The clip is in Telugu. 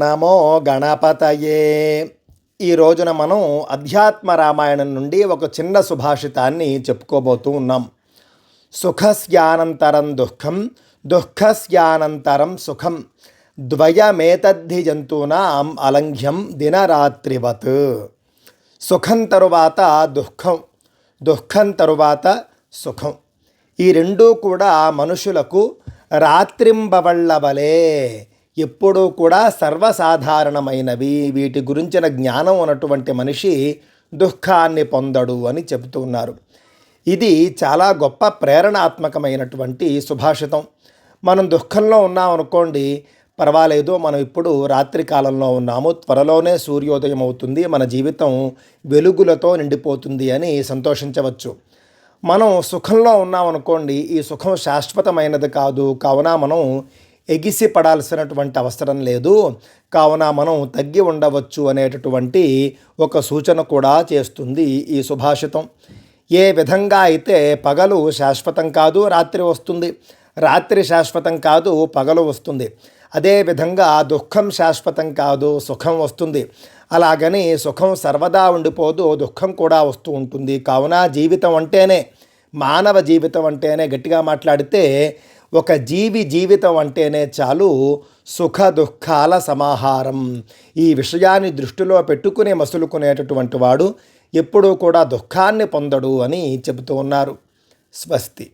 నమో గణపతయే. ఈ రోజున మనం అధ్యాత్మ రామాయణం నుండి ఒక చిన్న సుభాషితాన్ని చెప్పుకోబోతూ ఉన్నాం. సుఖస్యానంతరం దుఃఖం దుఃఖస్యానంతరం సుఖం. ద్వయమేతద్ధి జంతువునాం అలంఘ్యం దినరాత్రివత్. సుఖం తరువాత దుఃఖం దుఃఖం తరువాత సుఖం. ఈ రెండూ కూడా మనుషులకు రాత్రింబవళ్ళ వలె ఎప్పుడూ కూడా సర్వసాధారణమైనవి. వీటి గురించిన జ్ఞానం ఉన్నటువంటి మనిషి దుఃఖాన్ని పొందడు అని చెబుతూ ఉన్నారు. ఇది చాలా గొప్ప ప్రేరణాత్మకమైనటువంటి సుభాషితం. మనం దుఃఖంలో ఉన్నాం అనుకోండి పర్వాలేదు మనం ఇప్పుడు రాత్రి కాలంలో ఉన్నాము త్వరలోనే సూర్యోదయం అవుతుంది మన జీవితం వెలుగులతో నిండిపోతుంది అని సంతోషించవచ్చు. మనం సుఖంలో ఉన్నాం అనుకోండి ఈ సుఖం శాశ్వతమైనది కాదు. కావున మనం ఎగిసి పడాల్సినటువంటి అవసరం లేదు. కావున మనం తగ్గి ఉండవచ్చు అనేటటువంటి ఒక సూచన కూడా చేస్తుంది ఈ సుభాషితం. ఏ విధంగా అయితే పగలు శాశ్వతం కాదు రాత్రి వస్తుంది. రాత్రి శాశ్వతం కాదు పగలు వస్తుంది. అదేవిధంగా దుఃఖం శాశ్వతం కాదు సుఖం వస్తుంది. అలాగని సుఖం సర్వదా ఉండిపోదు దుఃఖం కూడా వస్తూ ఉంటుంది. కావున జీవితం అంటేనే మానవ జీవితం అంటేనే గట్టిగా మాట్లాడితే ఒక జీవి జీవితం అంటేనే చాలు సుఖ దుఃఖాల సమాహారం. ఈ విషయాన్ని దృష్టిలో పెట్టుకుని మసులుకునేటటువంటి వాడు ఎప్పుడూ కూడా దుఃఖాన్ని పొందడు అని చెబుతూ ఉన్నారు స్వస్తి.